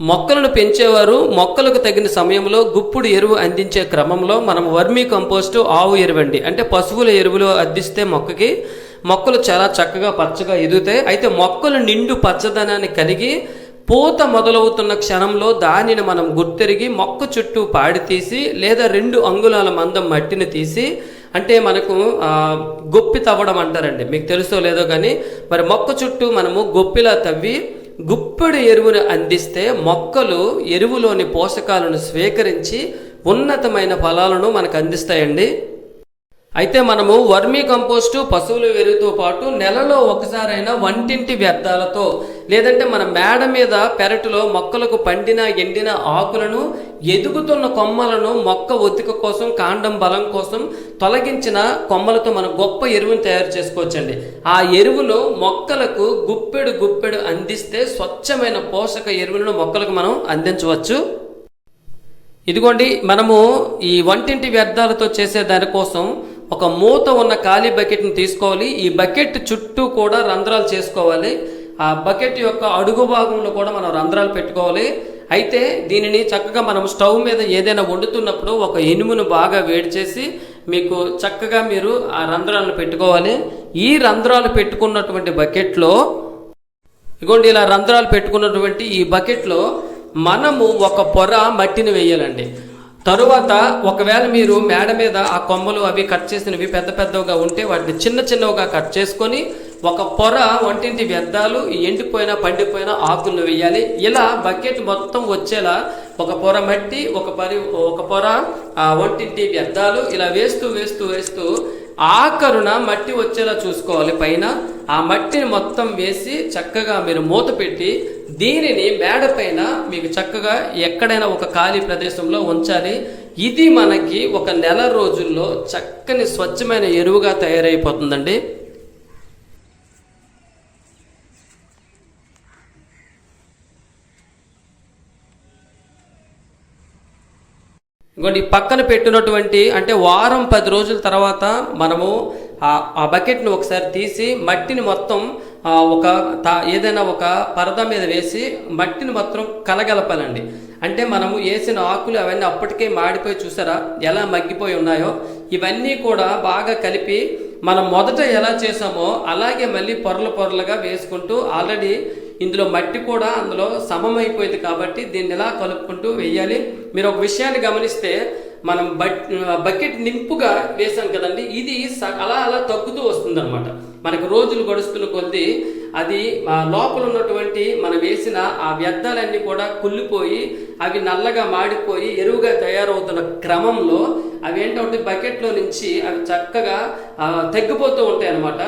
మొక్కలను పెంచేవారు మొక్కలకు తగిన సమయంలో గుప్పుడు ఎరువు అందించే క్రమంలో మనం వర్మీ కంపోస్టు ఆవు ఎరువండి. అంటే పశువుల ఎరువులు అందిస్తే మొక్కకి మొక్కలు చాలా చక్కగా పచ్చగా ఎదుగుతాయి. అయితే మొక్కలు నిండు పచ్చదనాన్ని కలిగి పూత మొదలవుతున్న క్షణంలో దానిని మనం గుర్తెరిగి మొక్క చుట్టూ పాడి తీసి లేదా రెండు అంగుళాల మందం మట్టిని తీసి అంటే మనకు గొప్పి తవ్వడం అంటారండి. మీకు తెలుసో లేదో కానీ మరి మొక్క చుట్టూ మనము గొప్పిలా తవ్వి గుప్పెడు ఎరువును అందిస్తే మొక్కలు ఎరువులోని పోషకాలను స్వీకరించి ఉన్నతమైన ఫలాలను మనకు అందిస్తాయండి. అయితే మనము వర్మీ కంపోస్టు పశువుల ఎరువుతో పాటు నెలలో ఒకసారైనా వంటింటి వ్యర్థాలతో లేదంటే మన మేడ మీద పెరటిలో మొక్కలకు పండిన ఎండిన ఆకులను ఎదుగుతున్న కొమ్మలను మొక్క ఒత్తిక కోసం కాండం బలం కోసం తొలగించిన కొమ్మలతో మనం గొప్ప ఎరువును తయారు చేసుకోవచ్చండి. ఆ ఎరువులో మొక్కలకు గుప్పెడు గుప్పెడు అందిస్తే స్వచ్ఛమైన పోషక ఎరువులను మొక్కలకు మనం అందించవచ్చు. ఇదిగోండి మనము ఈ వంటింటి వ్యర్థాలతో చేసే దానికోసం ఒక మూత ఉన్న ఖాళీ బకెట్ని తీసుకోవాలి. ఈ బకెట్ చుట్టూ కూడా రంధ్రాలు చేసుకోవాలి. ఆ బకెట్ యొక్క అడుగు భాగంలో కూడా మనం రంధ్రాలు పెట్టుకోవాలి. అయితే దీనిని చక్కగా మనం స్టవ్ మీద ఏదైనా వండుతున్నప్పుడు ఒక ఇనుమును బాగా వేడి చేసి మీకు చక్కగా మీరు ఆ రంధ్రాలను పెట్టుకోవాలి. ఈ రంధ్రాలు పెట్టుకున్నటువంటి బకెట్లో ఇగోండి ఇలా రంధ్రాలు పెట్టుకున్నటువంటి ఈ బకెట్లో మనము ఒక పొర మట్టిని వేయాలండి. తరువాత ఒకవేళ మీరు మేడ మీద ఆ కొమ్మలు అవి కట్ చేసినవి పెద్ద పెద్దవిగా ఉంటే వాటిని చిన్న చిన్నవిగా కట్ చేసుకొని ఒక పొర వంటింటి వ్యర్థాలు ఎండిపోయిన పండిపోయిన ఆకులను వేయాలి. ఇలా బకెట్ మొత్తం వచ్చేలా ఒక పొర మట్టి ఒక పరి ఒక పొర ఆ వంటింటి వ్యర్థాలు ఇలా వేస్తూ వేస్తూ వేస్తూ ఆఖరున మట్టి వచ్చేలా చూసుకోవాలి. పైన ఆ మట్టిని మొత్తం వేసి చక్కగా మీరు మూత పెట్టి దీనిని మేడ పైన మీకు చక్కగా ఎక్కడైనా ఒక ఖాళీ ప్రదేశంలో ఉంచాలి. ఇది మనకి ఒక నెల రోజుల్లో చక్కని స్వచ్ఛమైన ఎరువుగా తయారైపోతుందండి. ఇంకోటి పక్కన పెట్టినటువంటి అంటే వారం పది రోజుల తర్వాత మనము ఆ బకెట్ను ఒకసారి తీసి మట్టిని మొత్తం ఒక తా ఏదైనా ఒక పరద మీద వేసి మట్టిని మొత్తం కలగలపాలండి. అంటే మనము వేసిన ఆకులు అవన్నీ అప్పటికే మాడిపోయి చూసారా ఎలా మగ్గిపోయి ఉన్నాయో? ఇవన్నీ కూడా బాగా కలిపి మనం మొదట ఎలా చేసామో అలాగే మళ్ళీ పొరలు పొరలుగా వేసుకుంటూ ఆల్రెడీ ఇందులో మట్టి కూడా అందులో సమమైపోయింది కాబట్టి దీన్ని ఎలా కలుపుకుంటూ వేయాలి. మీరు ఒక విషయాన్ని గమనిస్తే మనం బకెట్ నింపుగా వేసాం కదండి. ఇది స- అలా అలా తగ్గుతూ వస్తుంది అనమాట మనకు రోజులు గడుస్తున్న కొద్దీ అది లోపల ఉన్నటువంటి మనం వేసిన ఆ వ్యర్థాలన్నీ కూడా కుళ్ళిపోయి అవి నల్లగా మాడిపోయి ఎరువుగా తయారవుతున్న క్రమంలో అవి ఏంటంటే బకెట్లో నుంచి అవి చక్కగా తగ్గిపోతూ ఉంటాయి అన్నమాట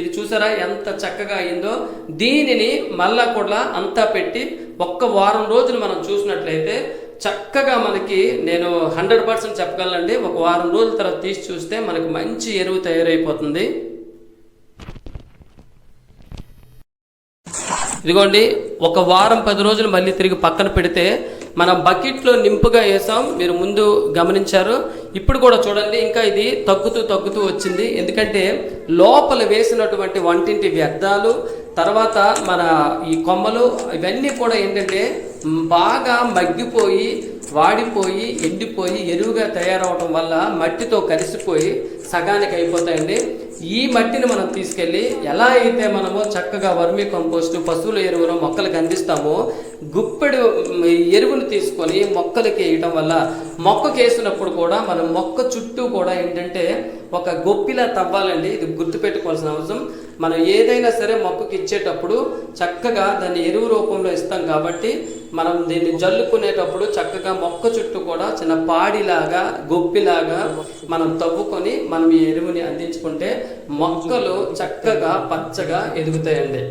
ఇది చూసారా ఎంత చక్కగా అయిందో? దీనిని మళ్ళా కూడా అంతా పెట్టి ఒక్క వారం రోజులు మనం చూసినట్లయితే చక్కగా మనకి నేను హండ్రెడ్ పర్సెంట్ చెప్పగలనండి. ఒక వారం రోజుల తర్వాత తీసి చూస్తే మనకి మంచి ఎరువు తయారైపోతుంది. ఇదిగోండి ఒక వారం పది రోజులు మళ్ళీ తిరిగి పక్కన పెడితే మన బకెట్లో నింపుగా వేసాం మీరు ముందు గమనించారు. ఇప్పుడు కూడా చూడండి ఇంకా ఇది తగ్గుతూ తగ్గుతూ వచ్చింది. ఎందుకంటే లోపల వేసినటువంటి వంటింటి వ్యర్థాలు తర్వాత మన ఈ కొమ్మలు ఇవన్నీ కూడా ఏంటంటే బాగా మగ్గిపోయి వాడిపోయి ఎండిపోయి ఎరువుగా తయారవడం వల్ల మట్టితో కలిసిపోయి సగానికి అయిపోతాయండి. ఈ మట్టిని మనం తీసుకెళ్ళి ఎలా అయితే మనము చక్కగా వర్మీ కంపోస్ట్ పశువుల ఎరువులు మొక్కలకు అందిస్తామో గుప్పెడు ఎరువులు ఎరువును తీసుకొని మొక్కలకి వేయటం వల్ల మొక్కకి వేసినప్పుడు కూడా మనం మొక్క చుట్టూ కూడా ఏంటంటే ఒక గొప్పిలా తవ్వాలండి. ఇది గుర్తుపెట్టుకోవాల్సిన అవసరం. మనం ఏదైనా సరే మొక్కకి ఇచ్చేటప్పుడు చక్కగా దాన్ని ఎరువు రూపంలో ఇస్తాం కాబట్టి మనం దీన్ని జల్లుకునేటప్పుడు చక్కగా మొక్క చుట్టూ కూడా చిన్న పాడిలాగా గొప్పిలాగా మనం తవ్వుకొని మనం ఈ ఎరువుని అందించుకుంటే మొక్కలు చక్కగా పచ్చగా ఎదుగుతాయండి.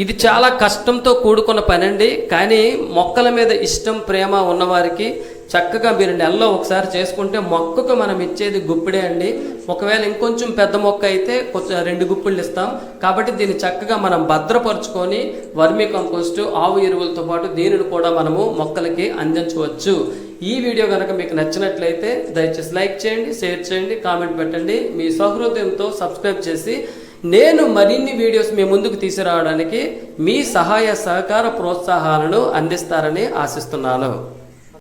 ఇది చాలా కష్టంతో కూడుకున్న పని అండి కానీ మొక్కల మీద ఇష్టం ప్రేమ ఉన్నవారికి చక్కగా మీరు నెలలో ఒకసారి చేసుకుంటే మొక్కకు మనం ఇచ్చేది గుప్పిడే అండి. ఒకవేళ ఇంకొంచెం పెద్ద మొక్క అయితే కొంచెం రెండు గుప్పిళ్ళు ఇస్తాం. కాబట్టి దీన్ని చక్కగా మనం భద్రపరుచుకొని వర్మీ కంపోస్ట్ ఆవు ఎరువులతో పాటు దీనిని కూడా మనము మొక్కలకి అందించవచ్చు. ఈ వీడియో కనుక మీకు నచ్చినట్లయితే దయచేసి లైక్ చేయండి షేర్ చేయండి కామెంట్ పెట్టండి. మీ సహృదయంతో సబ్స్క్రైబ్ చేసి నేను మరిన్ని వీడియోస్ మీ ముందుకు తీసుకురావడానికి మీ సహాయ సహకార ప్రోత్సాహాలను అందిస్తారని ఆశిస్తున్నాను.